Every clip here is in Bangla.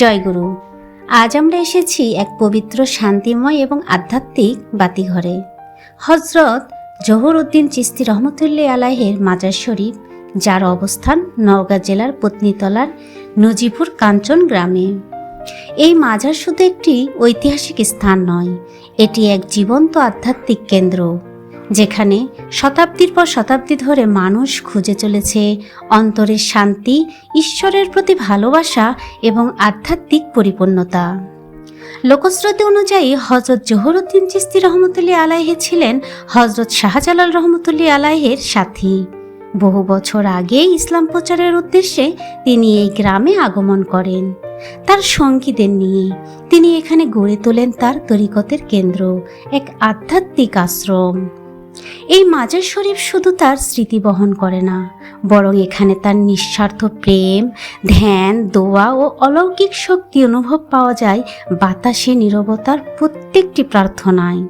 জয়গুরু আজ আমরা এসেছি এক পবিত্র, শান্তিময় এবং আধ্যাত্মিক বাতিঘরে। হজরত জহুর উদ্দিন চিস্তি রহমতুল্লাহ আলাহের মাজার শরীফ, যার অবস্থান নওগাঁ জেলার পত্নীতলার নজিপুর কাঞ্চন গ্রামে। এই মাজার শুধু একটি ঐতিহাসিক স্থান নয়, এটি এক জীবন্ত আধ্যাত্মিক কেন্দ্র। যেখানে শতাব্দীর পর শতাব্দী ধরে মানুষ খুঁজে চলেছে অন্তরের শান্তি, ঈশ্বরের প্রতি ভালোবাসা এবং আধ্যাত্মিক পরিপূর্ণতা। লোকশ্রুতি অনুযায়ী হজরত জহুরুদ্দিন চিস্তি রহমতুল্লাহ আলাহে ছিলেন হজরত শাহজালাল রহমতুল্লাহ আলাহের সাথী। বহু বছর আগে ইসলাম প্রচারের উদ্দেশ্যে তিনি এই গ্রামে আগমন করেন। তার সঙ্গীদের নিয়ে তিনি এখানে গড়ে তোলেন তার তরিকতের কেন্দ্র, এক আধ্যাত্মিক আশ্রম। এই মাজার শরীফ শুধু তার স্মৃতি বহন করে না, বরং এখানে তার নিঃস্বার্থ প্রেম, ধ্যান, দোয়া ও অলৌকিক শক্তি অনুভব পাওয়া যায় বাতাসে নীরবতার প্রত্যেকটি প্রার্থনায়।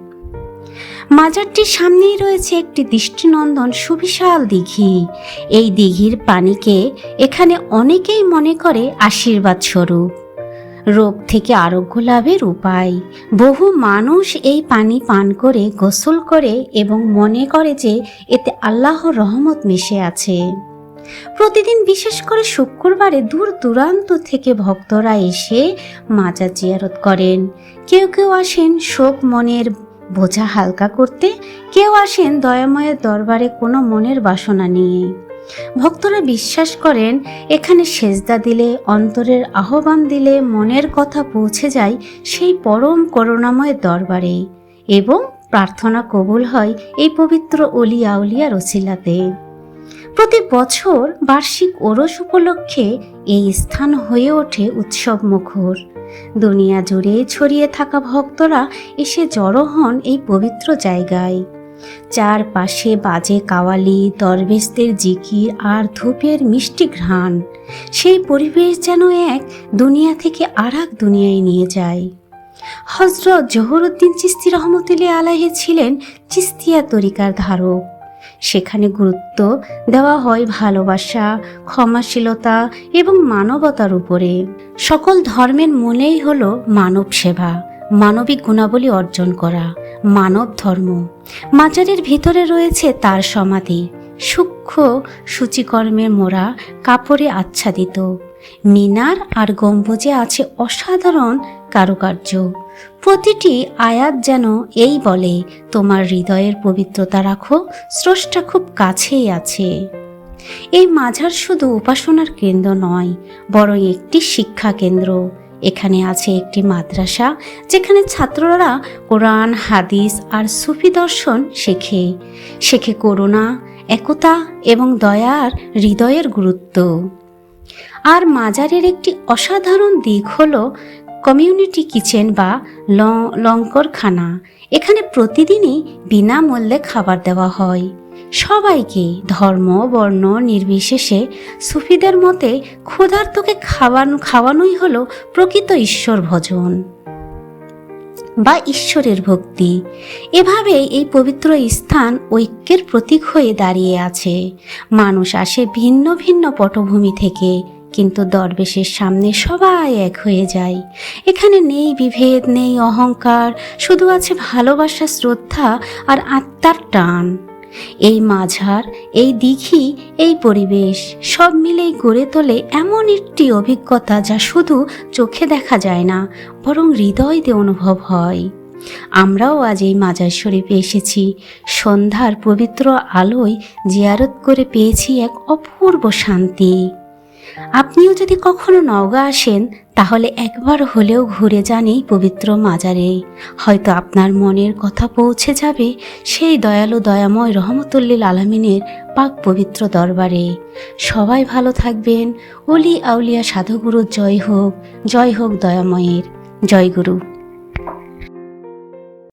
মাজারটির সামনেই রয়েছে একটি দৃষ্টিনন্দন সুবিশাল দিঘি। এই দিঘির পানিকে এখানে অনেকেই মনে করে আশীর্বাদ স্বরূপ রোগ থেকে আরোগ্য লাভের উপায়। বহু মানুষ এই পানি পান করে, গোসল করে এবং মনে করে যে এতে আল্লাহর রহমত মিশে আছে। প্রতিদিন বিশেষ করে শুক্রবারে দূর দূরান্ত থেকে ভক্তরা এসে মাজার জিয়ারত করেন। কেউ কেউ আসেন শোক মনের বোঝা হালকা করতে, কেউ আসেন দয়াময়ের দরবারে কোনো মনের বাসনা নিয়ে। ভক্তরা বিশ্বাস করেন, এখানে সেজদা দিলে, অন্তরের আহ্বান দিলে মনের কথা পৌঁছে যায় সেই পরম করুণাময় দরবারে এবং প্রার্থনা কবুল হয় এই পবিত্র অলি আউলিয়া রসিলাতে প্রতি বছর বার্ষিক ওরস উপলক্ষে এই স্থান হয়ে ওঠে উৎসব মুখর। দুনিয়া জুড়ে ছড়িয়ে থাকা ভক্তরা এসে জড়ো হন এই পবিত্র জায়গায়। চারপাশে বাজে কাওয়ালি, দরবেশদের জিকির আর ধূপের মিষ্টি ঘ্রাণ। সেই পরিবেশ যেন এক দুনিয়া থেকে আর এক দুনিয়ায় নিয়ে যায়। হজরত জহরুদ্দিন চিস্তি রহমতুল্লাহ আলাহে ছিলেন চিস্তিয়া তরিকার ধারক। সেখানে গুরুত্ব দেওয়া হয় ভালোবাসা, ক্ষমাশীলতা এবং মানবতার উপরে। সকল ধর্মের মনেই হলো মানব সেবা মানবিক গুণাবলী অর্জন করা। মানব ধর্ম মাজারের ভিতরে রয়েছে তার সমাধি। সূক্ষ্ম সূচিকর্মের মোড়া কাপড়ে আচ্ছাদিত। মিনার আর গম্বুজে আছে অসাধারণ কারুকার্য। প্রতিটি আয়াত যেন এই বলে, তোমার হৃদয়ের পবিত্রতা রাখো, স্রষ্টা খুব কাছেই আছে। এই মাঝার শুধু উপাসনার কেন্দ্র নয়, বরং একটি শিক্ষা কেন্দ্র। এখানে আছে একটি মাদ্রাসা যেখানে ছাত্ররা কোরআন, হাদিস আর সুফি দর্শন শেখে। শেখে করুণা, একতা এবং দয়ার হৃদয়ের গুরুত্ব। আর মাজারের একটি অসাধারণ দিক হলো কমিউনিটি কিচেন বা লঙ্করখানা। এখানে প্রতিদিনই বিনামূল্যে খাবার দেওয়া হয়। সবাইকে ধর্ম, বর্ণ, নির্বিশেষে সুফিদের মতে ক্ষুধার্তকে খাওয়ানো, খাওয়ানোই হলো প্রকৃত ঈশ্বর ভজন বা ঈশ্বরের ভক্তি। এভাবে এই পবিত্র স্থান ঐক্যের প্রতীক হয়ে দাঁড়িয়ে আছে। মানুষ আসে ভিন্ন ভিন্ন পটভূমি থেকে, কিন্তু দরবেশের সামনে সবাই এক হয়ে যায়। এখানে নেই বিভেদ, নেই অহংকার, শুধু আছে ভালোবাসা, শ্রদ্ধা আর আত্মার টান। এই মাঝার, এই দিঘি, এই পরিবেশ সব মিলেই গড়ে তোলে এমন একটি অভিজ্ঞতা যা শুধু চোখে দেখা যায় না, বরং হৃদয়তে দিয়ে অনুভব হয়। আমরাও আজ এই মাজার শরীফে এসেছি। সন্ধ্যার পবিত্র আলোয় জিয়ারত করে পেয়েছি এক অপূর্ব শান্তি। আপনিও যদি কখনো নওগাঁ আসেন, তাহলে একবার হলেও ঘুরে যান এই পবিত্র মাজারে। হয়তো আপনার মনের কথা পৌঁছে যাবে সেই দয়ালু দয়াময় রহমতুল্লিল আলমিনের পাক পবিত্র দরবারে। সবাই ভালো থাকবেন। ওলি আউলিয়া সাধুগুরুর জয় হোক জয় হোক দয়াময়ের। জয় গুরু।